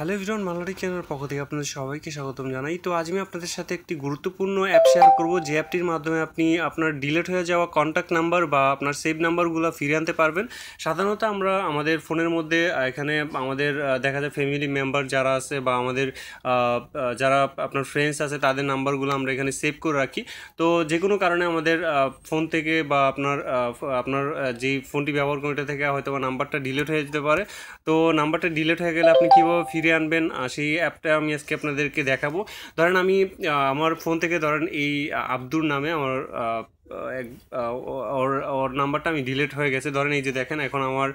Hello everyone Malari চ্যানেলের পক্ষ থেকে আপনাদের সবাইকে স্বাগতম জানাই। তো আজ আমি আপনাদের সাথে একটি গুরুত্বপূর্ণ অ্যাপ শেয়ার করব, যে অ্যাপটির মাধ্যমে আপনি আপনার ডিলেট হয়ে যাওয়া কন্ট্যাক্ট নাম্বার বা আপনার সেভ নাম্বারগুলো ফিরে আনতে পারবেন। সাধারণত আমরা আমাদের ফোনের মধ্যে এখানে আমাদের দেখা যায় ফ্যামিলি মেম্বার যারা আছে বা আমাদের যারা আপনার ফ্রেন্ডস আছে, তাদের নাম্বারগুলো আমরা এখানে সেভ করে রাখি। তো যে কোনো কারণে আমাদের ফোন থেকে বা আপনার আপনার যেই ফোনটি ব্যবহার করে ওটা থেকে হয়তো বা নাম্বারটা ডিলেট হয়ে যেতে পারে। তো নাম্বারটা ডিলেট হয়ে গেলে আপনি কীভাবে ফিরিয়ে আনবেন। সেই অ্যাপটা আমি আজকে আপনাদেরকে দেখাবো। ধরেন আমি আমার ফোন থেকে ধরেন এই আব্দুর নামে আমার ওর ওর নাম্বারটা আমি ডিলিট হয়ে গেছে। ধরেন এই যে দেখেন, এখন আমার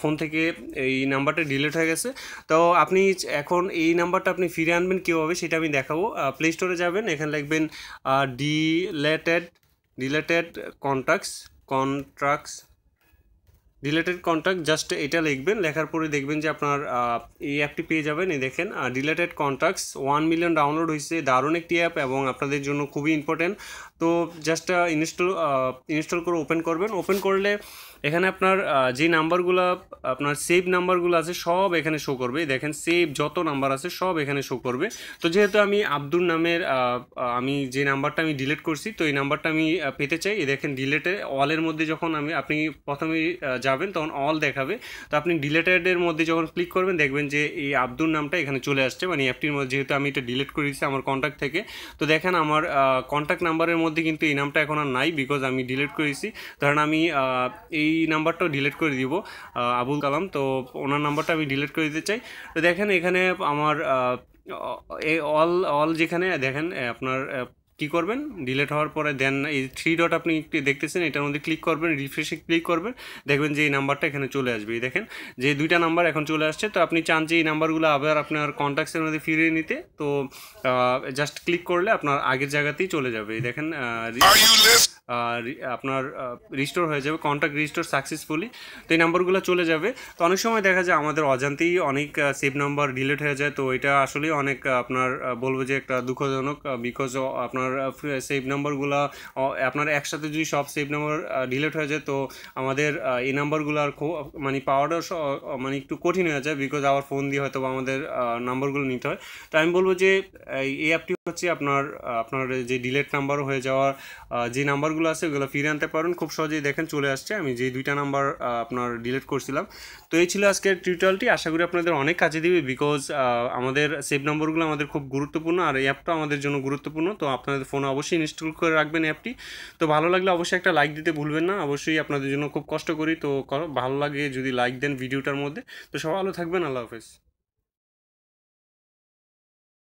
ফোন থেকে এই নাম্বারটা ডিলিট হয়ে গেছে। তো আপনি এখন এই নাম্বারটা আপনি ফিরে আনবেন কীভাবে সেটা আমি দেখাবো। প্লে স্টোরে যাবেন, এখানে লিখবেন deleted deleted contacts contracts deleted contact just এটা লিখবেন, লেখার পরে দেখবেন যে আপনার এই অ্যাপটি পেয়ে যাবেন। এই দেখেন deleted contacts one million download হয়েছে, দারুণ একটি অ্যাপ এবং আপনাদের জন্য খুবই ইম্পর্টেন্ট তো জাস্ট ইনস্টল ইনস্টল করে ওপেন করবেন। ওপেন করলে এখানে আপনার যে নাম্বারগুলো আপনার সেভ নাম্বারগুলো আছে, সব এখানে শো করবে। দেখেন সেভ যত নাম্বার আছে, সব এখানে শো করবে। তো যেহেতু আমি আব্দুল নামের আমি যে নাম্বারটা আমি ডিলিট করছি, তো এই নাম্বারটা আমি পেতে চাই। দেখেন ডিলেটে অলের মধ্যে যখন আমি, আপনি প্রথমে যাবেন তখন অল দেখাবে। তো আপনি ডিলেটেডের মধ্যে যখন ক্লিক করবেন, দেখবেন যে এই আব্দুর নামটা এখানে চলে আসছে। মানে অ্যাপটির মধ্যে যেহেতু আমি এটা ডিলিট করে দিচ্ছি আমার কন্ট্যাক্ট থেকে। তো দেখেন আমার কন্ট্যাক্ট নাম্বারের মধ্যে কিন্তু এই নামটা এখন আর নাই বিকজ আমি ডিলিট করেছি ধরেন আমি এই নাম্বারটাও ডিলিট করে দিব আবুল কালাম। তো ওনার নাম্বারটা আমি ডিলিট করে দিতে চাই। তো দেখেন এখানে আমার এই অল অল যেখানে, দেখেন, আপনার কি করবেন? ডিলেট হওয়ার পরে দেন এই থ্রি ডট আপনি একটু দেখতেছেন এটার মধ্যে ক্লিক করবেন রিফ্রেশে ক্লিক করবেন দেখবেন যে এই নাম্বারটা এখানে চলে আসবে। এই দেখেন যে দুইটা নাম্বার এখন চলে আসছে তো আপনি চান যে এই নাম্বারগুলো আবার আপনার কন্ট্যাক্টসের মধ্যে ফিরিয়ে নিতে তো জাস্ট ক্লিক করলে আপনার আগের জায়গাতেই চলে যাবে। এই দেখেন আপনার রিস্টোর হয়ে যাবে কন্ট্যাক্ট রিস্টোর সাকসেসফুলি তো এই নাম্বারগুলো চলে যাবে। তো অনেক সময় দেখা যায় আমাদের অজান্তেই অনেক সেভ নাম্বার ডিলেট হয়ে যায় তো এটা আসলেই অনেক আপনার বলব যে একটা দুঃখজনক বিকজ আপনার সেভ নাম্বারগুলো আপনার একসাথে যদি সব সেভ নাম্বার ডিলেট হয়ে যায় তো আমাদের এই নাম্বারগুলো আর মানে আহ, মানে একটু কঠিন হয়ে যায় বিকজ আবার ফোন দিয়ে হয়তো আমাদের নাম্বারগুলো নিতে হয়। তো আমি বলব যে এই- অ্যাপটি হচ্ছে আপনার আপনার যে ডিলেট নাম্বার হয়ে যাওয়ার যে নাম্বারগুলো আছে ওগুলো ফিরে আনতে পারেন। খুব সহজেই দেখেন চলে আসছে। আমি যে দুইটা নাম্বার আপনার ডিলিট করছিলাম। তো এই ছিল আজকের টিউটোরিয়ালটি আশা করি আপনাদের অনেক কাজে দিবে বিকজ আমাদের সেভ নাম্বারগুলো আমাদের খুব গুরুত্বপূর্ণ আর এই অ্যাপটা আমাদের জন্য গুরুত্বপূর্ণ। তো আপনাদের ফোনে অবশ্যই ইনস্টল করে রাখবেন অ্যাপটি তো ভালো লাগলে অবশ্যই একটা লাইক দিতে ভুলবেন না। অবশ্যই আপনাদের জন্য খুব কষ্ট করি। তো ভালো লাগে যদি লাইক দেন ভিডিওটার মধ্যে। তো সবাই ভালো থাকবেন। আল্লাহ হাফেজ।